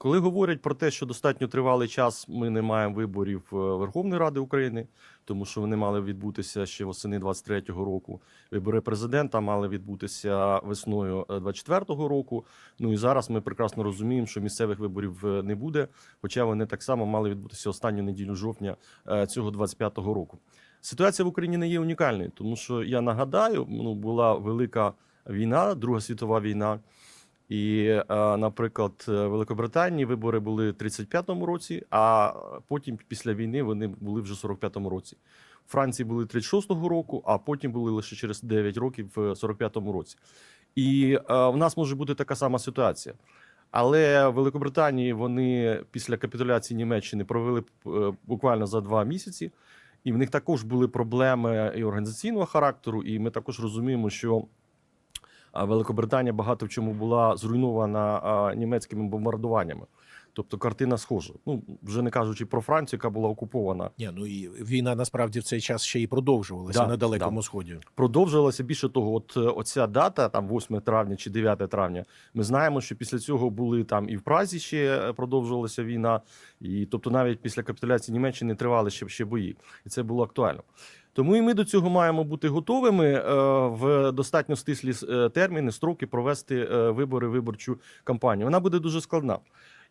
Коли говорять про те, що достатньо тривалий час ми не маємо виборів е, Верховної Ради України, тому що вони мали відбутися ще восени 23-го року. Вибори президента мали відбутися весною е, 24-го року. Ну і зараз ми прекрасно розуміємо, що місцевих виборів е, не буде, хоча вони так само мали відбутися останню неділю жовтня е, цього 25-го року. Ситуація в Україні не є унікальною, тому що я нагадаю, ну була велика війна, Друга світова війна. І, е, наприклад, в Великобританії вибори були в 35-му році, а потім після війни вони були вже в 45-му році. В Франції були 36-го року, а потім були лише через 9 років в 45-му році. І е, в нас може бути така сама ситуація. Але в Великобританії вони після капітуляції Німеччини провели е, буквально за два місяці, і в них також були проблеми і організаційного характеру. І ми також розуміємо, що Великобританія багато в чому була зруйнована німецькими бомбардуваннями. Тобто картина схожа. Ну вже не кажучи про Францію, яка була окупована. Ні, ну і війна насправді в цей час ще і продовжувалася Да, на далекому сході. Продовжилася більше того, от е, оця дата, там 8 травня чи 9 травня. Ми знаємо, що після цього були там і в Празі ще е, продовжувалася війна, і тобто навіть після капітуляції Німеччини тривали ще, ще бої, і це було актуально. Тому і ми до цього маємо бути готовими е, в достатньо стислі терміни, строки провести вибори, виборчу кампанію. Вона буде дуже складна.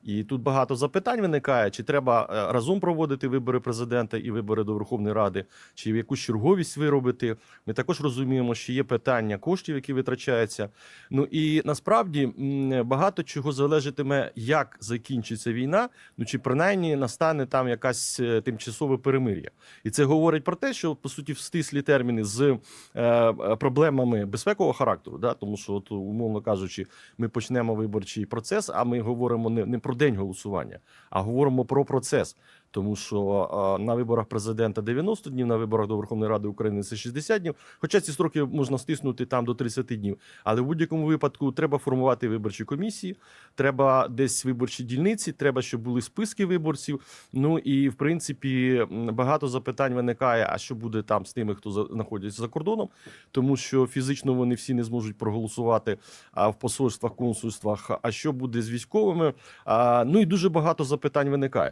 І тут багато запитань виникає: чи треба е, разом проводити вибори президента і вибори до Верховної Ради, чи якусь черговість виробити. Ми також розуміємо, що є питання коштів, які витрачаються. Ну і насправді багато чого залежатиме, як закінчиться війна, ну чи принаймні настане там якась е, тимчасове перемир'я. І це говорить про те, що по суті в стислі терміни з е, проблемами безпекового характеру, да, тому що, от, умовно кажучи, ми почнемо виборчий процес, а ми говоримо не, не про день голосування, а говоримо про процес. Тому що на виборах президента 90 днів, на виборах до Верховної Ради України це 60 днів. Хоча ці строки можна стиснути там до 30 днів. Але в будь-якому випадку треба формувати виборчі комісії, треба десь виборчі дільниці, треба, щоб були списки виборців. Ну і в принципі багато запитань виникає: а що буде там з тими, хто знаходиться за кордоном, тому що фізично вони всі не зможуть проголосувати в посольствах, консульствах. А що буде з військовими? Ну і дуже багато запитань виникає.